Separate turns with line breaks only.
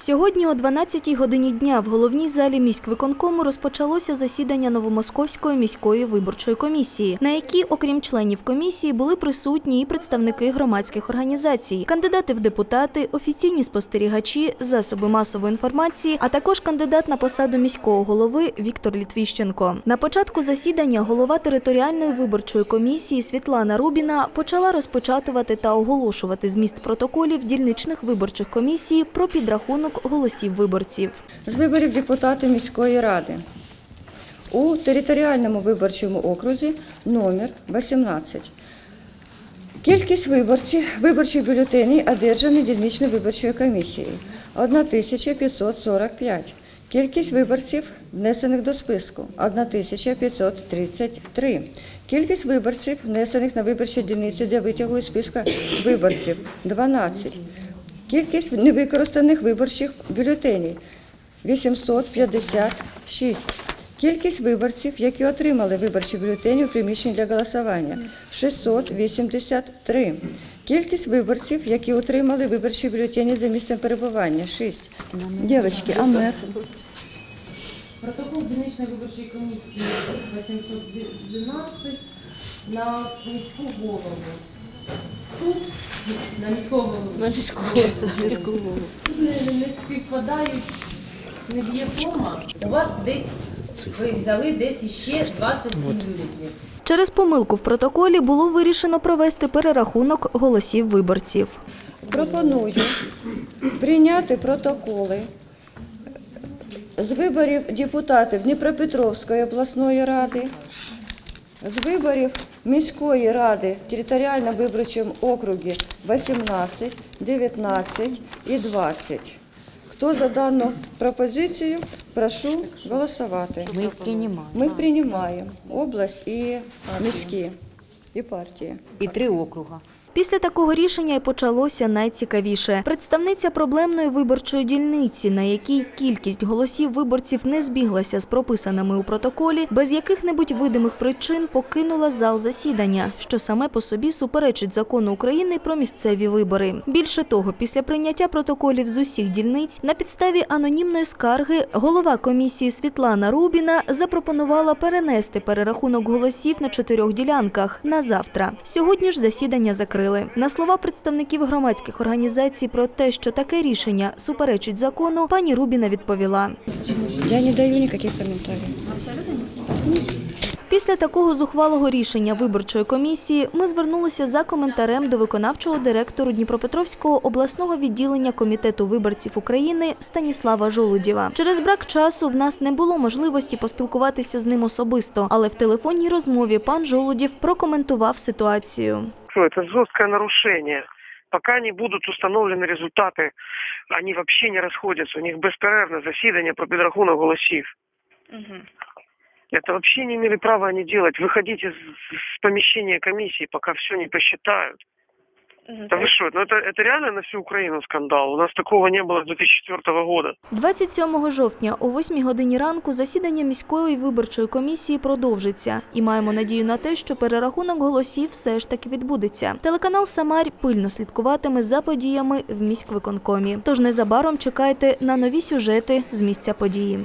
Сьогодні о 12-й годині дня в головній залі міськвиконкому розпочалося засідання Новомосковської міської виборчої комісії, на якій, окрім членів комісії, були присутні і представники громадських організацій, кандидати в депутати, офіційні спостерігачі, засоби масової інформації, а також кандидат на посаду міського голови Віктор Літвіщенко. На початку засідання голова територіальної виборчої комісії Світлана Рубіна почала розпочатувати та оголошувати зміст протоколів дільничних виборчих комісій про підрахунок голосів виборців.
з виборів депутатів міської ради у територіальному виборчому окрузі номер 18. Кількість виборців, виборчих бюлетенів одержані дільничною виборчою комісією 1545. Кількість виборців, внесених до списку 1533. Кількість виборців, внесених на виборчу дільницю для витягу із списка виборців 12. Кількість невикористаних виборчих бюлетенів 856. Кількість виборців, які отримали виборчі бюлетені у приміщенні для голосування 683. Кількість виборців, які отримали виборчі бюлетені за місцем перебування 6. Дівчатки, а мер?
Протокол дільничної виборчої комісії 812 на міську голову. Тут на міського голову. На міського, на міського голову. Тут не, не співпадають, не б'є форма. У вас десь ви взяли десь іще 27 бюлетнів.
Через помилку в протоколі було вирішено провести перерахунок голосів виборців.
Пропоную прийняти протоколи з виборів депутатів Дніпропетровської обласної ради, з виборів міської ради в територіально виборчому округі 18, 19 і 20. Хто за дану пропозицію, прошу голосувати.
Ми их принимаем.
Ми приймаємо область і міські, і партії.
І три округа.
Після такого рішення і почалося найцікавіше. Представниця проблемної виборчої дільниці, на якій кількість голосів виборців не збіглася з прописаними у протоколі, без яких-небудь видимих причин покинула зал засідання, що саме по собі суперечить закону України про місцеві вибори. Більше того, після прийняття протоколів з усіх дільниць на підставі анонімної скарги голова комісії Світлана Рубіна запропонувала перенести перерахунок голосів на чотирьох ділянках на завтра. Сьогодні ж засідання закрили. На слова представників громадських організацій про те, що таке рішення суперечить закону, пані Рубіна відповіла.
Я не даю ніяких коментарів.
Після такого зухвалого рішення виборчої комісії ми звернулися за коментарем до виконавчого директору Дніпропетровського обласного відділення комітету виборців України Станіслава Жолудєва. Через брак часу в нас не було можливості поспілкуватися з ним особисто, але в телефонній розмові пан Жолудєв прокоментував ситуацію.
Ну, это жесткое нарушение. Пока не будут установлены результаты, они вообще не расходятся. У них безперервне засідання про підрахунок голосів. Это вообще не имели права они делать. Выходить из, из помещения комиссии, пока все не посчитают. Да вы что, ну это, это реально на всю Украину скандал. У нас такого не было с 2004 года.
27 жовтня о 8 годині ранку засідання міської виборчої комісії продовжиться. І маємо надію на те, що перерахунок голосів все ж таки відбудеться. Телеканал Самарь пильно слідкуватиме за подіями в міськвиконкомі. Тож незабаром чекайте на нові сюжети з місця події.